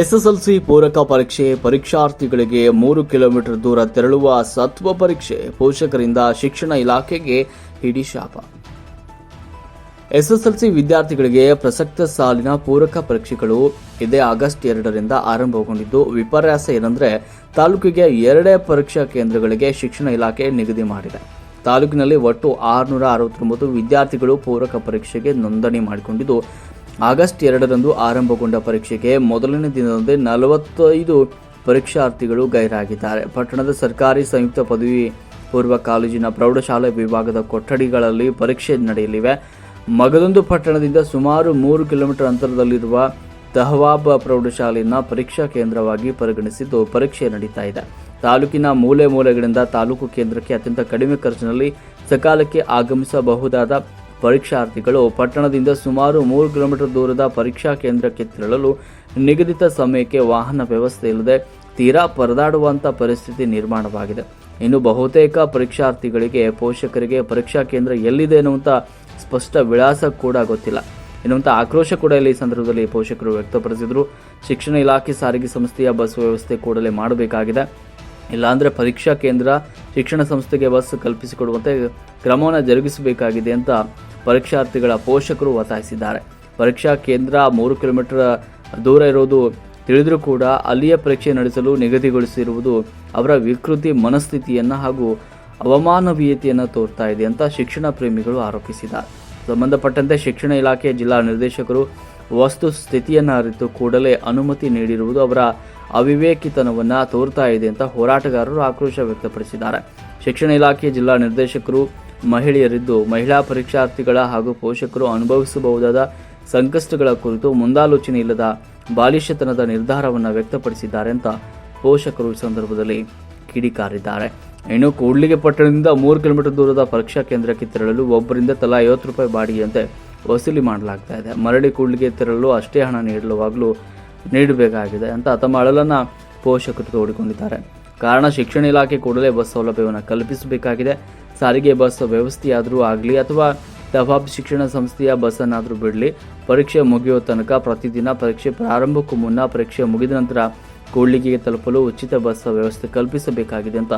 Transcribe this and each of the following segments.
SSLC ಪೂರಕ ಪರೀಕ್ಷೆ, ಪರೀಕ್ಷಾರ್ಥಿಗಳಿಗೆ ಮೂರು ಕಿಲೋಮೀಟರ್ ದೂರ ತೆರಳುವ ಸತ್ವ ಪರೀಕ್ಷೆ, ಪೋಷಕರಿಂದ ಶಿಕ್ಷಣ ಇಲಾಖೆಗೆ ಹಿಡಿಶಾಪ ಎಸ್ಎಸ್ಎಲ್ಸಿ ವಿದ್ಯಾರ್ಥಿಗಳಿಗೆ ಪ್ರಸಕ್ತ ಸಾಲಿನ ಪೂರಕ ಪರೀಕ್ಷೆಗಳು ಇದೇ ಆಗಸ್ಟ್ ಎರಡರಿಂದ ಆರಂಭಗೊಂಡಿದ್ದು, ವಿಪರ್ಯಾಸ ಏನಂದ್ರೆ ತಾಲೂಕಿಗೆ ಎರಡೇ ಪರೀಕ್ಷಾ ಕೇಂದ್ರಗಳಿಗೆ ಶಿಕ್ಷಣ ಇಲಾಖೆ ನಿಗದಿ ಮಾಡಿದೆ. ತಾಲೂಕಿನಲ್ಲಿ ಒಟ್ಟು ಆರುನೂರ ಅರವತ್ತೊಂಬತ್ತು ವಿದ್ಯಾರ್ಥಿಗಳು ಪೂರಕ ಪರೀಕ್ಷೆಗೆ ನೋಂದಣಿ ಮಾಡಿಕೊಂಡಿದ್ದು ಆಗಸ್ಟ್ ಎರಡರಂದು ಆರಂಭಗೊಂಡ ಪರೀಕ್ಷೆಗೆ ಮೊದಲನೇ ದಿನದಂದೇ ನಲವತ್ತೈದು ಪರೀಕ್ಷಾರ್ಥಿಗಳು ಗೈರಾಗಿದ್ದಾರೆ. ಪಟ್ಟಣದ ಸರ್ಕಾರಿ ಸಂಯುಕ್ತ ಪದವಿ ಪೂರ್ವ ಕಾಲೇಜಿನ ಪ್ರೌಢಶಾಲೆ ವಿಭಾಗದ ಕೊಠಡಿಗಳಲ್ಲಿ ಪರೀಕ್ಷೆ ನಡೆಯಲಿವೆ. ಮಗದೊಂದು ಪಟ್ಟಣದಿಂದ ಸುಮಾರು ಮೂರು ಕಿಲೋಮೀಟರ್ ಅಂತರದಲ್ಲಿರುವ ತಹವಾಬ್ ಪ್ರೌಢಶಾಲೆಯನ್ನು ಪರೀಕ್ಷಾ ಕೇಂದ್ರವಾಗಿ ಪರಿಗಣಿಸಿದ್ದು ಪರೀಕ್ಷೆ ನಡೀತಾ ಇದೆ. ತಾಲೂಕಿನ ಮೂಲೆ ಮೂಲೆಗಳಿಂದ ತಾಲೂಕು ಕೇಂದ್ರಕ್ಕೆ ಅತ್ಯಂತ ಕಡಿಮೆ ಖರ್ಚಿನಲ್ಲಿ ಸಕಾಲಕ್ಕೆ ಆಗಮಿಸಬಹುದಾದ ಪರೀಕ್ಷಾರ್ಥಿಗಳು ಪಟ್ಟಣದಿಂದ ಸುಮಾರು ಮೂರು ಕಿಲೋಮೀಟರ್ ದೂರದ ಪರೀಕ್ಷಾ ಕೇಂದ್ರಕ್ಕೆ ತೆರಳಲು ನಿಗದಿತ ಸಮಯಕ್ಕೆ ವಾಹನ ವ್ಯವಸ್ಥೆ ಇಲ್ಲದೆ ತೀರಾ ಪರದಾಡುವಂಥ ಪರಿಸ್ಥಿತಿ ನಿರ್ಮಾಣವಾಗಿದೆ. ಇನ್ನು ಬಹುತೇಕ ಪರೀಕ್ಷಾರ್ಥಿಗಳಿಗೆ ಪೋಷಕರಿಗೆ ಪರೀಕ್ಷಾ ಕೇಂದ್ರ ಎಲ್ಲಿದೆ ಎನ್ನುವಂಥ ಸ್ಪಷ್ಟ ವಿಳಾಸ ಕೂಡ ಗೊತ್ತಿಲ್ಲ. ಎನ್ನುವಂಥ ಆಕ್ರೋಶ ಕೂಡ ಇಲ್ಲಿ ಸಂದರ್ಭದಲ್ಲಿ ಪೋಷಕರು ವ್ಯಕ್ತಪಡಿಸಿದರು. ಶಿಕ್ಷಣ ಇಲಾಖೆ ಸಾರಿಗೆ ಸಂಸ್ಥೆಯ ಬಸ್ ವ್ಯವಸ್ಥೆ ಕೂಡಲೇ ಮಾಡಬೇಕಾಗಿದೆ. ಇಲ್ಲಾಂದರೆ ಪರೀಕ್ಷಾ ಕೇಂದ್ರ, ಶಿಕ್ಷಣ ಸಂಸ್ಥೆಗೆ ಬಸ್ ಕಲ್ಪಿಸಿಕೊಡುವಂತೆ ಕ್ರಮವನ್ನು ಜರುಗಿಸಬೇಕಾಗಿದೆ ಅಂತ ಪರೀಕ್ಷಾರ್ಥಿಗಳ ಪೋಷಕರು ಒತ್ತಾಯಿಸಿದ್ದಾರೆ. ಪರೀಕ್ಷಾ ಕೇಂದ್ರ ಮೂರು ಕಿಲೋಮೀಟರ್ ದೂರ ಇರೋದು ತಿಳಿದರೂ ಕೂಡ ಅಲ್ಲಿಯ ಪರೀಕ್ಷೆ ನಡೆಸಲು ನಿಗದಿಗೊಳಿಸಿರುವುದು ಅವರ ವಿಕೃತಿ ಮನಸ್ಥಿತಿಯನ್ನು ಹಾಗೂ ಅವಮಾನವೀಯತೆಯನ್ನು ತೋರ್ತಾ ಇದೆ ಅಂತ ಶಿಕ್ಷಣ ಪ್ರೇಮಿಗಳು ಆರೋಪಿಸಿದ್ದಾರೆ. ಸಂಬಂಧಪಟ್ಟಂತೆ ಶಿಕ್ಷಣ ಇಲಾಖೆಯ ಜಿಲ್ಲಾ ನಿರ್ದೇಶಕರು ವಸ್ತು ಸ್ಥಿತಿಯನ್ನು ಅರಿತು ಕೂಡಲೇ ಅನುಮತಿ ನೀಡಿರುವುದು ಅವರ ಅವಿವೇಕಿತನವನ್ನು ತೋರ್ತಾ ಇದೆ ಅಂತ ಹೋರಾಟಗಾರರು ಆಕ್ರೋಶ ವ್ಯಕ್ತಪಡಿಸಿದ್ದಾರೆ. ಶಿಕ್ಷಣ ಇಲಾಖೆ ಜಿಲ್ಲಾ ನಿರ್ದೇಶಕರು, ಮಹಿಳೆಯರಿದ್ದು ಮಹಿಳಾ ಪರೀಕ್ಷಾರ್ಥಿಗಳ ಹಾಗೂ ಪೋಷಕರು ಅನುಭವಿಸಬಹುದಾದ ಸಂಕಷ್ಟಗಳ ಕುರಿತು ಮುಂದಾಲೋಚನೆ ಇಲ್ಲದ ಬಾಲಿಷ್ಯತನದ ನಿರ್ಧಾರವನ್ನು ವ್ಯಕ್ತಪಡಿಸಿದ್ದಾರೆ ಅಂತ ಪೋಷಕರು ಈ ಸಂದರ್ಭದಲ್ಲಿ ಕಿಡಿಕಾರಿದ್ದಾರೆ. ಇನ್ನು ಕೂಡ್ಲಿಗೆ ಪಟ್ಟಣದಿಂದ ಮೂರು ಕಿಲೋಮೀಟರ್ ದೂರದ ಪರೀಕ್ಷಾ ಕೇಂದ್ರಕ್ಕೆ ತೆರಳಲು ಒಬ್ಬರಿಂದ ತಲಾ ಐವತ್ತು ರೂಪಾಯಿ ಬಾಡಿಗೆಯಂತೆ ವಸೂಲಿ ಮಾಡಲಾಗ್ತಾ ಇದೆ. ಮರಳಿ ಕೂಡ್ಲಿಗೆ ತೆರಳಲು ಅಷ್ಟೇ ಹಣ ನೀಡಲುವಾಗಲೂ ನೀಡಬೇಕಾಗಿದೆ ಅಂತ ತಮ್ಮ ಅಳಲನ್ನು ಪೋಷಕರು ತೋಡಿಕೊಂಡಿದ್ದಾರೆ. ಕಾರಣ ಶಿಕ್ಷಣ ಇಲಾಖೆ ಕೂಡಲೇ ಬಸ್ ಸೌಲಭ್ಯವನ್ನು ಕಲ್ಪಿಸಬೇಕಾಗಿದೆ. ಸಾರಿಗೆ ಬಸ್ ವ್ಯವಸ್ಥೆಯಾದರೂ ಆಗಲಿ ಅಥವಾ ದಬಾಬ್ ಶಿಕ್ಷಣ ಸಂಸ್ಥೆಯ ಬಸ್ಸನ್ನಾದರೂ ಬಿಡಲಿ, ಪರೀಕ್ಷೆ ಮುಗಿಯೋ ತನಕ ಪ್ರತಿದಿನ ಪರೀಕ್ಷೆ ಪ್ರಾರಂಭಕ್ಕೂ ಮುನ್ನ ಪರೀಕ್ಷೆ ಮುಗಿದ ನಂತರ ಕೂಡ್ಲಿಗೆಗೆ ತಲುಪಲು ಉಚಿತ ಬಸ್ ವ್ಯವಸ್ಥೆ ಕಲ್ಪಿಸಬೇಕಾಗಿದೆ ಅಂತ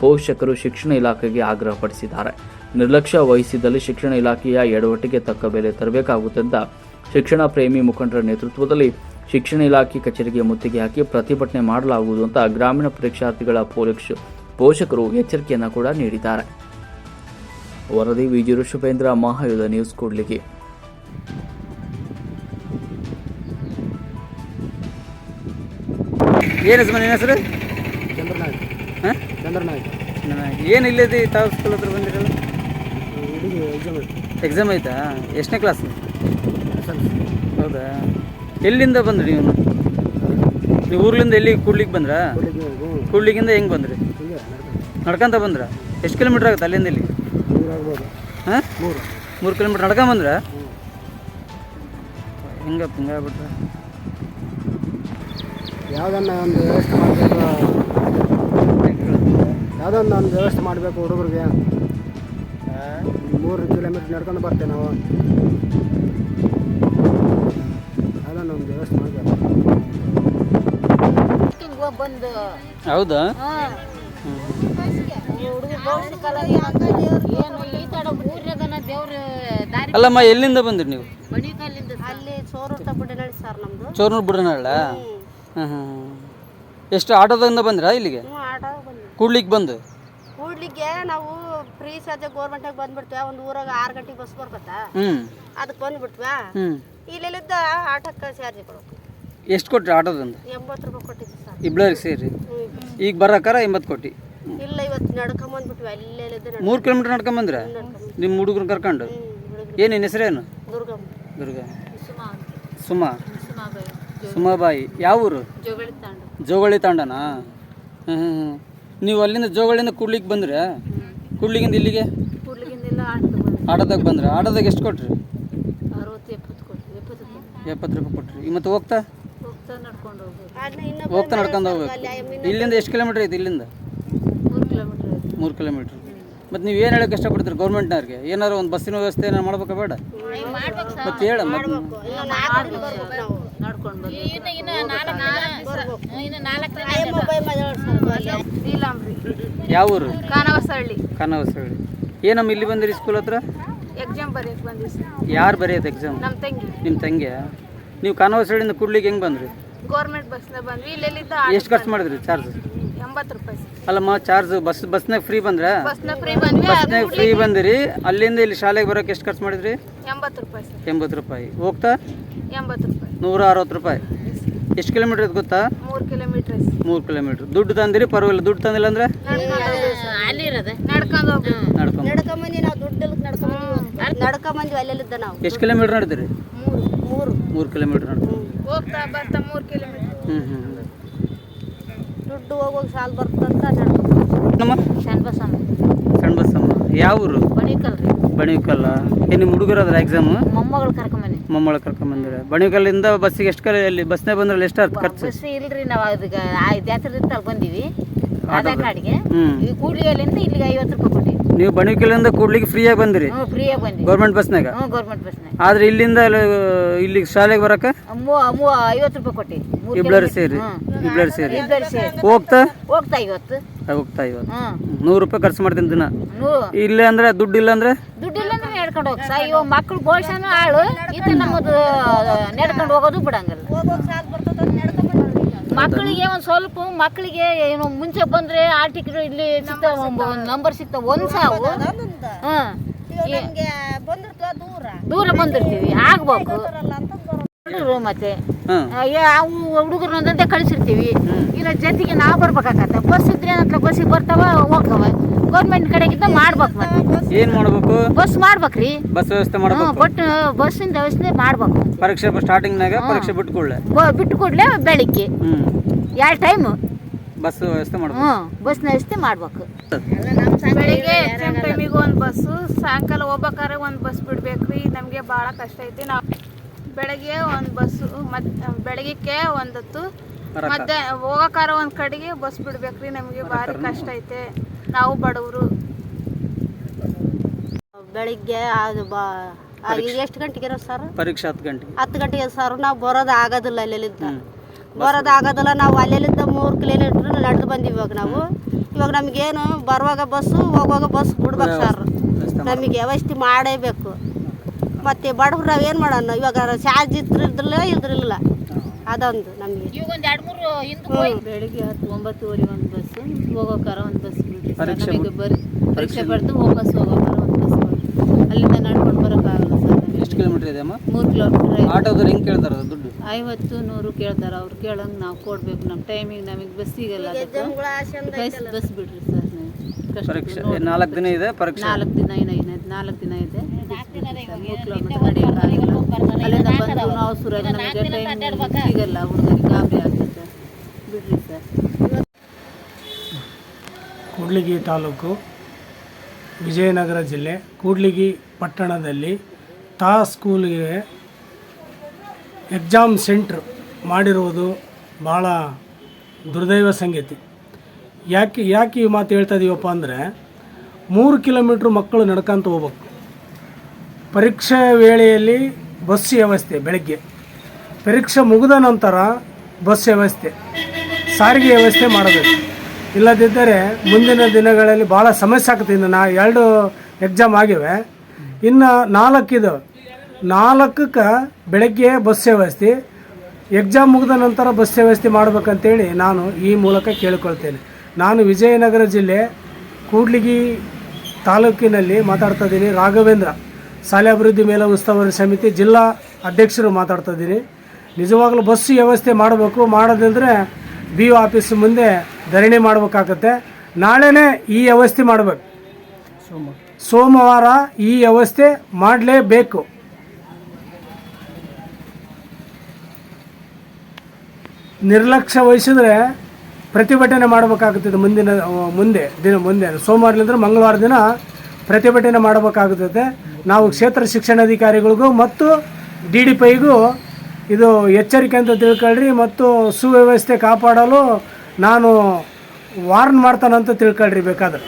ಪೋಷಕರು ಶಿಕ್ಷಣ ಇಲಾಖೆಗೆ ಆಗ್ರಹಪಡಿಸಿದ್ದಾರೆ ನಿರ್ಲಕ್ಷ್ಯ ವಹಿಸಿದಲ್ಲಿ ಶಿಕ್ಷಣ ಇಲಾಖೆಯ ಎಡವಟ್ಟಿಗೆ ತಕ್ಕ ಬೆಲೆ ತರಬೇಕಾಗುತ್ತೆ ಅಂತ ಶಿಕ್ಷಣ ಪ್ರೇಮಿ ಮುಖಂಡರ ನೇತೃತ್ವದಲ್ಲಿ ಶಿಕ್ಷಣ ಇಲಾಖೆ ಕಚೇರಿಗೆ ಮುತ್ತಿಗೆ ಹಾಕಿ ಪ್ರತಿಭಟನೆ ಮಾಡಲಾಗುವುದು ಅಂತ ಗ್ರಾಮೀಣ ಪರೀಕ್ಷಾರ್ಥಿಗಳ ಪೋಲಿಕ್ಷ ಪೋಷಕರು ಎಚ್ಚರಿಕೆಯನ್ನು ಕೂಡ ನೀಡಿದ್ದಾರೆ. ವರದಿ ವಿಜಿ ಶುಭೇಂದ್ರ ಮಹಾಯುಧ ನ್ಯೂಸ್ ಕೂಡ್ಲಿಗೆ. ಏನು ನಿನ್ನ ಹೆಸರು? ಚಂದ್ರನಾಯ್ಕ. ಹಾಂ? ಚಂದ್ರನಾಯ್ಕ. ಏನು ಇಲ್ಲದೆ ತಾವು ಸ್ಕೂಲ್ ಹತ್ರ ಬಂದಿರಲ್ಲ ಎಕ್ಸಾಮ್ ಐತಿ. ಎಷ್ಟನೇ ಕ್ಲಾಸ್ ಹೌದಾ? ಎಲ್ಲಿಂದ ಬಂದ್ರಿ ನೀವು? ನೀವು ಊರ್ಲಿಂದ ಎಲ್ಲಿ ಕೂಡ್ಲಿಕ್ಕೆ ಬಂದ್ರಾ? ಕೂಡ್ಲಿಕ್ಕಿಂದ ಹೆಂಗ್ ಕೂಡ್ಲಿಗಿಂದ ಹೆಂಗೆ ಬಂದ್ರಿ? ನಡ್ಕೊಂತ ಬಂದ್ರ? ಎಷ್ಟು ಕಿಲೋಮೀಟ್ರ್ ಆಗುತ್ತೆ ಅಲ್ಲಿಂದ ಇಲ್ಲಿ? ಮೂರು ಕಿಲೋಮೀಟರ್ ಹಾಂ? ಮೂರು ಕಿಲೋಮೀಟ್ರ್ ನಡ್ಕೊಂಡ್ ಬಂದ್ರ? ಹೆಂಗ ಹಿಂಗಾಗ್ಬಿಟ್ರೆ ಯಾವುದನ್ನ ಒಂದು ವ್ಯವಸ್ಥೆ ಮಾಡಬೇಕು? ಯಾವುದನ್ನ ಒಂದು ವ್ಯವಸ್ಥೆ ಮಾಡಬೇಕು ಹುಡುಗರಿಗೆ? ಮೂರು ಕಿಲೋಮೀಟ್ರ್ ನಡ್ಕೊಂಡು ಬರ್ತೇವೆ ನಾವು. ಒಂದು ವ್ಯವಸ್ಥೆ ಮಾಡಬೇಕು. ಬಂದು. ಹೌದಾ? ಅಲ್ಲಮ್ಮ ಎಲ್ಲಿಂದ ಬಂದ್ರಿ ನೀವು? ಚೋರ್ನೂರು ಬುಡನಹಳ್ಳ ಹಾಂ ಹಾಂ ಎಷ್ಟು ಆಟೋದಿಂದ ಬಂದ್ರಾ ಇಲ್ಲಿಗೆ? ಕೂಡ್ಲಿಕ್ಕೆ ಬಂದು? ಕೂಡ್ಲಿಕ್ಕೆ ನಾವು ಫ್ರೀ ಸದ್ಯ ಗೌರ್ಮೆಂಟಾಗ ಬಂದ್ಬಿಡ್ತೀವ ಒಂದು ಊರಾಗ ಆರು ಗಂಟೆಗೆ ಬಸ್ ಬರ್ಬತ್ತಾ ಹ್ಞೂ ಅದಕ್ಕೆ ಬಂದ್ಬಿಡ್ತೀವ ಹ್ಞೂ ಇಲ್ಲಿಲ್ಲಿದ್ದ ಆಟಕ್ಕೆ ಚಾರ್ಜ್ ಕೊಡ್ಬೇಕು ಎಷ್ಟು ಕೊಟ್ರಿ ಆಟೋದಂದು ಎಂಬತ್ತು ರೂಪಾಯಿ ಕೊಟ್ಟಿದ್ವಿ ಸರ್. ಇಬ್ಬರಿಗೆ ಸೇರಿ? ಈಗ ಬರಕಾರ ಎಂಬತ್ತು ಕೊಟ್ಟಿ ಇಲ್ಲ ಇವತ್ತು ನಡ್ಕೊಂಬಂದ್ಬಿಟ್ವಿ ಅಲ್ಲೆಲ್ಲಿದ್ದ ನಡ್ ಮೂರು ಕಿಲೋಮೀಟ್ರ್ ನಡ್ಕೊಂಬಂದ್ರೆ? ನಿಮ್ಮ ಹುಡುಗರು ಕರ್ಕೊಂಡು? ಏನೇನು ಹುಡುಗ ಏನು ನಿನ್ನ ಹೆಸರೇನು? ದುರ್ಗಮ್ಮ. ದುರ್ಗ. ಸುಮಾ ಸುಮಾ. ಸುಮಾಬಾಯಿ. ಸುಮಾಬಾಯಿ. ಯಾವ ಊರು? ಜೋಗಳಿ ತಾಂಡು. ಜೋಗಳಿ ತಾಂಡನಾ? ಹ್ಞೂ ಹ್ಞೂ ಹ್ಞೂ ನೀವು ಅಲ್ಲಿಂದ ಜೋಗಳಿಂದ ಕೂಡ್ಲಿಕ್ಕೆ ಬಂದ್ರೆ? ಕೂಡ್ಲಿಗಿಂದ ಇಲ್ಲಿಗೆ? ಬಂದ್ವಿ. ಆಟೋದಾಗ ಬಂದ್ರೆ? ಆಟೋದಾಗ ಎಷ್ಟು ಕೊಟ್ರಿ? ಅರವತ್ತು ಎಪ್ಪತ್ತು ರೂಪಾಯಿ. ಕೊಟ್ರಿ. ಈಗ ಮತ್ತೆ ಹೋಗ್ತಾ? ಹೋಗ್ತಾ ನಡ್ಕೊಂಡು ಹೋಗ್ಬೇಕು. ಇಲ್ಲಿಂದ ಎಷ್ಟು ಕಿಲೋಮೀಟ್ರ್ ಐತಿ ಇಲ್ಲಿಂದ? ಮೂರು ಕಿಲೋಮೀಟ್ರ್ ಮತ್ತೆ ಮೂರು ಕಿಲೋಮೀಟ್ರ್. ಮತ್ತು ನೀವು ಏನು ಹೇಳಕ್ಕೆ ಇಷ್ಟಪಡ್ತೀರಿ ಗೌರ್ಮೆಂಟ್ನವ್ರಿಗೆ? ಏನಾದ್ರು ಒಂದು ಬಸ್ಸಿನ ವ್ಯವಸ್ಥೆ ಏನಾರು ಮಾಡ್ಬೇಕಾ ಬೇಡ? ಮತ್ತೆ ಹೇಳ ಮತ್ತೆ ಯಾವ ಊರು ಕಾನವಸಹಳ್ಳಿ ಕನ್ನವಸಳ್ಳಿ ಏನಮ್ಮ ಇಲ್ಲಿ ಬಂದ್ರಿ ಸ್ಕೂಲ್ ಹತ್ರ? ಎಕ್ಸಾಮ್ ಬರೆಯಕ್ಕೆ ಬಂದಿವಿ ಯಾರು ಬರೆಯೋದು ಎಕ್ಸಾಮ್ ನಮ್ಮ ತಂಗಿ. ನಿಮ್ಮ ತಂಗಿಯ? ನೀವು ಕನ್ನವಸಳ್ಳಿಯಿಂದ ಕೂಡ್ಲಿಕ್ಕೆ ಹೆಂಗೆ ಬಂದ್ರಿ? ಗೌರ್ಮೆಂಟ್ ಬಸ್ನ ಬಂದ್ವಿ. ಇಲ್ಲೆಲ್ಲಿದ್ದ ಎಷ್ಟು ಖರ್ಚು ಮಾಡಿದ್ರಿ ಚಾರ್ಜ್ ಎಂಬತ್ತು ರೂಪಾಯಿ ಅಲ್ಲಮ್ಮ ಚಾರ್ಜ್ ಬಸ್ ಬಸ್ನಾಗ ಫ್ರೀ ಬಂದ್ರೆ? ಬಸ್ನಾಗ ಫ್ರೀ ಬಂದ್ವಿ ಬಸ್ನಾಗ ಫ್ರೀ ಬಂದಿರಿ. ಅಲ್ಲಿಂದ ಇಲ್ಲಿ ಶಾಲೆಗೆ ಬರೋಕೆ ಎಷ್ಟು ಖರ್ಚು ಮಾಡಿದ್ರಿ? ಎಂಬತ್ತು ರೂಪಾಯಿ ಸರ್. ಎಂಬತ್ತು ರೂಪಾಯಿ. ಹೋಗ್ತಾ? ಎಂಬತ್ತು ರೂಪಾಯಿ. ನೂರ ಅರವತ್ತು ರೂಪಾಯಿ. ಎಷ್ಟು ಕಿಲೋಮೀಟ್ರ್ ಇದು ಗೊತ್ತಾ? ಮೂರು ಕಿಲೋಮೀಟರ್ ಮೂರು ಕಿಲೋಮೀಟ್ರ್ ದುಡ್ಡು ತಂದಿರಿ ಪರವಾಗಿಲ್ಲ. ದುಡ್ಡು ತಂದಿಲ್ಲ ಅಂದ್ರೆ? ನಡ್ಕೊಂಡು ಹೋಗ್ಬೇಕು. ನಡ್ಕೊಂಡು ನಡ್ಕೊಂಬಂದಿ ನಾವು ದುಡ್ಡು ನಡ್ಕೊಂಡು ನಡ್ಕೊಂಬಂದಿ ಅಲ್ಲೆಲ್ಲಿದ್ದ ನಾವು. ಎಷ್ಟು ಕಿಲೋಮೀಟ್ರ್ ನಡೆದಿರಿ? ಮೂರು ಮೂರು. ಕಿಲೋಮೀಟ್ರ್ ನಡ್ಕೊಂಡು ಹೋಗ್ತಾ ಬರ್ತಾ ಮೂರು ಕಿಲೋಮೀಟರ್ ಹ್ಞೂ ಹ್ಞೂ ದುಡ್ಡು ಹೋಗೋಗಿ ಸಾಲ ಬರ್ತಂತ ನಮ್ಮ ಶಣ್ಬಸಮ್ಮ. ಸಣ್ಣ ಬಸ್ಸಮ್ಮ ಯಾವ ಊರು? ಬಣಿಕಲ್ರಿ ಬಣಿಕಲ್ಲ ಏನು ನಿಮ್ಮ ಹುಡುಗರು ಅದ್ರ ಎಕ್ಸಾಮು ಮೊಮ್ಮಗಳು ಕರ್ಕೊಂಬನಿ ಮೊಮ್ಮಳ ಕರ್ಕೊಂಬಂದಿರ. ಬಣಿಕಲ್ಲಿಂದ ಬಸ್ಸಿಗೆ ಎಷ್ಟು ಕಲೆ ಅಲ್ಲಿ ಬಸ್ನೇ ಬಂದ್ರಲ್ಲಿ ಎಷ್ಟು ಆಯ್ತು ಖರ್ಚು? ಬಸ್ ಇಲ್ರಿ ನಾವು ಅದಕ್ಕೆ ಜಾತ್ರೆ ಅಲ್ಲಿ ಬಂದೀವಿ. ಆಧಾರ್ ಕಾರ್ಡ್ಗೆ ಕೂಡ್ಲಿಗಲ್ಲಿಂದ ಇಲ್ಲಿಗೆ ಐವತ್ತು ರೂಪಾಯಿ ಕೊಟ್ಟಿವಿ. ನೀವು ಬಣಕಿಲಿಂದ ಕೂಡ್ಲಿಕ್ಕೆ ಫ್ರೀಯಾಗಿ ಬಂದಿರಿ? ಬಂದ್ರಿ ಫ್ರೀಯಾಗಿ ಬಂದ್ವಿ. ಗೌರ್ಮೆಂಟ್ ಬಸ್ನಾಗ ಹ್ಞೂ ಗೌರ್ಮೆಂಟ್ ಬಸ್ನಾಗ ಆದ್ರೆ ಇಲ್ಲಿಂದ ಇಲ್ಲಿ ಇಲ್ಲಿಗೆ ಶಾಲೆಗೆ ಬರಕ ಮೂ ಮೂ ಐವತ್ತು ರೂಪಾಯಿ ಕೊಟ್ಟಿ ಮೂರು ಇಬ್ಳರು ಸೇರಿ ಇಬ್ಳರು ಸೇರಿ. ಇಬ್ಬರು ಸೇರಿ. ಹೋಗ್ತಾ? ಹೋಗ್ತಾ ಇವತ್ತು ಹೋಗ್ತಾ ಇವತ್ತು ಹ್ಞೂ. ನೂರು ರೂಪಾಯಿ ಖರ್ಚು ಮಾಡ್ತೀನಿ ದಿನ. ನೂ. ಇಲ್ಲೇ ಅಂದ್ರೆ ದುಡ್ಡು ಇಲ್ಲ ಅಂದ್ರೆ? ದುಡ್ಡಿಲ್ಲ ಅಂದ್ರೆ ನಡ್ಕೊಂಡು ಮಕ್ಳು ಇದು ನಮ್ಮದು ನಡ್ಕೊಂಡು ಹೋಗೋದು ಬಿಡಂಗಿಲ್ಲ ಹೋಗೋಗಿ ಸಾಲ ಬರ್ತದ ನಡ್ಕೊಂಬಂದಿ ಮಕ್ಕಳಿಗೆ ಒಂದು ಸ್ವಲ್ಪ ಮಕ್ಕಳಿಗೆ ಏನು ಮುಂಚೆ ಬಂದ್ರೆ ಆ ಟಿಕೆಟ್ ಇಲ್ಲಿ ಸಿಗ್ತಾವ. ನಂಬರ್ ಸಿಗ್ತಾವ. ಒಂದ್ ಸಾವು. ದೂರ. ದೂರ ಬಂದಿರ್ತೀವಿ. ಆಗ್ಬೇಕು. ಹುಡುಗ್ರು ಮತ್ತೆ ಹಾಂ ಆ, ಅವು ಹುಡುಗರು ಒಂದಂತೆ ಕಳಿಸಿರ್ತೀವಿ. ಇಲ್ಲ ಜೊತೆಗೆ ನಾವು ಬರ್ಬೇಕಾಗತ್ತೆ. ಬಸ್ ಇದ್ರೆ ಅಂತ ಬಸ್ಸಿಗೆ ಬರ್ತಾವ ಹೋಗ್ತಾವ. ಗೌರ್ಮೆಂಟ್ ಕಡೆಗಿಂದ ಮಾಡ್ಬೇಕು ಮತ್ತೆ. ಏನು ಮಾಡ್ಬೇಕು? ಬಸ್ ಮಾಡ್ಬೇಕ್ರಿ. ಬಸ್ ವ್ಯವಸ್ಥೆ ಹ್ಞೂ ಮಾಡ್ಬೇಕು ಬಟ್ ಬಸ್ಸಿನ ವ್ಯವಸ್ಥೆ ಮಾಡ್ಬೇಕು. ಪರೀಕ್ಷೆ ಸ್ಟಾರ್ಟಿಂಗ್ನಾಗ ಪರೀಕ್ಷೆ ಬಿಟ್ಟು ಕೂಡಲೇ? ಬ- ಬಿಟ್ಟು ಕೂಡಲೇ ಬೆಳಿಗ್ಗೆ. ಹ್ಮ್. ಎರಡು ಟೈಮು ಬಸ್ ವ್ಯವಸ್ಥೆ ಮಾಡ್ಬೇಕು. ಹ್ಞೂ ಬಸ್ನ ವ್ಯವಸ್ಥೆ ಮಾಡ್ಬೇಕು. ಬೆಳಿಗ್ಗೆ ಟೈಮಿಗೆ ಒಂದು ಬಸ್ಸು ಸಾಯಂಕಾಲ ಹೋಗ್ಬೇಕಾದ್ರೆ ಒಂದು ಬಸ್ ಬಿಡ್ಬೇಕ್ರಿ. ನಮಗೆ ಭಾಳ ಕಷ್ಟ ಐತಿ. ನಾವು ಬೆಳಗ್ಗೆ ಒಂದು ಬಸ್ಸು ಮತ್ ಬೆಳಗ್ಗೆ ಒಂದತ್ತು. ಮತ್ತೆ ಹೋಗಕಾರ ಒಂದು ಕಡೆಗೆ ಬಸ್ ಬಿಡ್ಬೇಕ್ರಿ ನಮಗೆ ಭಾರಿ ಕಷ್ಟ ಐತೆ. ನಾವು ಬಡವರು. ಬೆಳಿಗ್ಗೆ ಅದು ಬಾ ಎಷ್ಟು ಗಂಟೆಗೆ ಇರೋ ಸರ್? ಪರೀಕ್ಷೆ ಹತ್ತು ಗಂಟೆ ಹತ್ತು ಗಂಟೆಗೆ ಸರ್. ನಾವು ಬರೋದು ಆಗೋದಿಲ್ಲ ಅಲ್ಲೆಲ್ಲಿದ್ದ ಬರೋದು ಆಗೋದಿಲ್ಲ. ನಾವು ಅಲ್ಲೆಲ್ಲಿದ್ದ ಮೂರು ಕಿಲೋಮೀಟ್ರ್ ನಡೆದು ಬಂದೀವಿ ಇವಾಗ ನಾವು. ಇವಾಗ ನಮಗೇನು ಬರುವಾಗ ಬಸ್ಸು ಹೋಗುವಾಗ ಬಸ್ ಬಿಡ್ಬೇಕು ಸರ್. ನಮಗೆ ವ್ಯವಸ್ಥೆ ಮಾಡೇಬೇಕು. ಮತ್ತು ಬಡವ್ರು ನಾವು ಏನು ಮಾಡೋಣ? ಇವಾಗ ಚಾರ್ಜ್ ಇದ್ರಿಲ್ಲ ಇದ್ರಿಲ್ಲ. ಅದೊಂದು ನಮಗೆ. ಈಗ ಒಂದು ಎರಡು ಮೂರು ಹಿಂದೆ ಬೆಳಿಗ್ಗೆ ಹತ್ತು ಒಂಬತ್ತುವರೆ ಒಂದು ಬಸ್ ಹೋಗೋಕಾರ ಒಂದು ಬಸ್ ಬಿಡ್ರಿ ನಮಗೆ ಬರೀ ಪರೀಕ್ಷೆ ಬರ್ದು ವಾಪಸ್ ಹೋಗೋಕಾರ ಒಂದು ಬಸ್ ಕೊಡ್ರಿ. ಅಲ್ಲಿಂದ ನಡ್ಕೊಂಡು ಬರೋಕ್ಕಾಗಲ್ಲ ಸರ್. ಎಷ್ಟು ಕಿಲೋಮೀಟರ್ ಇದೆ ಅಮ್ಮ? ಮೂರು ಕಿಲೋಮೀಟರ್ ಆಟೋದವ್ರು ಹೆಂಗೆ ಕೇಳ್ತಾರೆ ದುಡ್ಡು? ಐವತ್ತು ನೂರು ಕೇಳ್ತಾರೆ. ಅವ್ರು ಕೇಳಂಗೆ ನಾವು ಕೊಡಬೇಕು. ನಮ್ಮ ಟೈಮಿಗೆ ನಮಗೆ ಬಸ್ ಸಿಗಲ್ಲ ಬಸ್ ಬಸ್ ಬಿಡ್ರಿ ಸರ್. ಪರೀಕ್ಷೆ ನಾಲ್ಕು ದಿನ ಇದೆ ಪರೀಕ್ಷೆ? ನಾಲ್ಕು ದಿನ ಏನಾಗಿದೆ ನಾಲ್ಕು ದಿನ ಇದೆ. ಅಲ್ಲಿಂದ ಬಂದು ನಾವು ಸುರಾಜ್ ನಮಗೆ ಟೈಮ್ ಸಿಗಲ್ಲ ಹುಡುಗರಿಗೆ ಗಾಬರಿ ಆಗ್ತದೆ. ಬಿಡ್ರಿ ಸರ್. ಕೂಡ್ಲಿಗಿ ತಾಲೂಕು ವಿಜಯನಗರ ಜಿಲ್ಲೆ ಕೂಡ್ಲಿಗಿ ಪಟ್ಟಣದಲ್ಲಿ ತಾ ಸ್ಕೂಲ್ಗೆ ಎಕ್ಸಾಮ್ ಸೆಂಟ್ರ್ ಮಾಡಿರುವುದು ಭಾಳ ದುರ್ದೈವ ಸಂಗತಿ. ಯಾಕೆ ಯಾಕೆ ಈ ಮಾತು ಹೇಳ್ತಾ ಇದೀವಪ್ಪ ಅಂದರೆ ಮೂರು ಕಿಲೋಮೀಟ್ರ್ ಮಕ್ಕಳು ನಡ್ಕೊಂತ ಹೋಗ್ಬೇಕು. ಪರೀಕ್ಷೆ ವೇಳೆಯಲ್ಲಿ ಬಸ್ ವ್ಯವಸ್ಥೆ ಬೆಳಗ್ಗೆ. ಪರೀಕ್ಷೆ ಮುಗಿದ ನಂತರ ಬಸ್ ವ್ಯವಸ್ಥೆ. ಸಾರಿಗೆ ವ್ಯವಸ್ಥೆ ಮಾಡಬೇಕು. ಇಲ್ಲದಿದ್ದರೆ ಮುಂದಿನ ದಿನಗಳಲ್ಲಿ ಭಾಳ ಸಮಸ್ಯೆ ಆಗ್ತದೆ. ಇನ್ನು ನಾ ಎರಡು ಎಕ್ಸಾಮ್ ಆಗಿವೆ. ಇನ್ನು ನಾಲ್ಕಿದು. ನಾಲ್ಕಕ್ಕೆ ಬೆಳಗ್ಗೆ ಬಸ್ ವ್ಯವಸ್ಥೆ. ಎಕ್ಸಾಮ್ ಮುಗಿದ ನಂತರ ಬಸ್ ವ್ಯವಸ್ಥೆ ಮಾಡಬೇಕಂತೇಳಿ ನಾನು ಈ ಮೂಲಕ ಕೇಳಿಕೊಳ್ತೇನೆ. ನಾನು ವಿಜಯನಗರ ಜಿಲ್ಲೆ ಕೂಡ್ಲಿಗಿ ತಾಲೂಕಿನಲ್ಲಿ ಮಾತಾಡ್ತಾ ಇದ್ದೀನಿ ರಾಘವೇಂದ್ರ. ಶಾಲೆ ಅಭಿವೃದ್ಧಿ ಮೇಲ ಉಸ್ತುವಾರಿ ಸಮಿತಿ ಜಿಲ್ಲಾ ಅಧ್ಯಕ್ಷರು ಮಾತಾಡ್ತಾ ಇದ್ದೀನಿ ನಿಜವಾಗ್ಲೂ ಬಸ್ ವ್ಯವಸ್ಥೆ ಮಾಡಬೇಕು ಮಾಡೋದಿಲ್ಲದ್ರೆ ಬಿ ಒ ಆಫೀಸ್ ಮುಂದೆ ಧರಣಿ ಮಾಡಬೇಕಾಗತ್ತೆ. ನಾಳೆನೇ ಈ ವ್ಯವಸ್ಥೆ ಮಾಡಬೇಕು. ಸೋಮವಾರ ಈ ವ್ಯವಸ್ಥೆ ಮಾಡಲೇಬೇಕು. ನಿರ್ಲಕ್ಷ್ಯ ವಹಿಸಿದ್ರೆ ಪ್ರತಿಭಟನೆ ಮಾಡಬೇಕಾಗುತ್ತದೆ ಮುಂದಿನ, ಮುಂದೆ, ದಿನ ಮುಂದೆ. ಸೋಮವಾರದಿಂದ ಮಂಗಳವಾರ ದಿನ ಪ್ರತಿಭಟನೆ ಮಾಡಬೇಕಾಗುತ್ತದೆ. ನಾವು ಕ್ಷೇತ್ರ ಶಿಕ್ಷಣಾಧಿಕಾರಿಗಳಿಗೂ ಮತ್ತು ಡಿ ಡಿ ಪೈಗೂ ಇದು ಎಚ್ಚರಿಕೆ ಅಂತ ತಿಳ್ಕೊಳ್ರಿ ಮತ್ತು ಸುವ್ಯವಸ್ಥೆ ಕಾಪಾಡಲು ನಾನು ವಾರ್ನ್ ಮಾಡ್ತಾನಂತ ತಿಳ್ಕೊಳ್ರಿ ಬೇಕಾದ್ರೆ.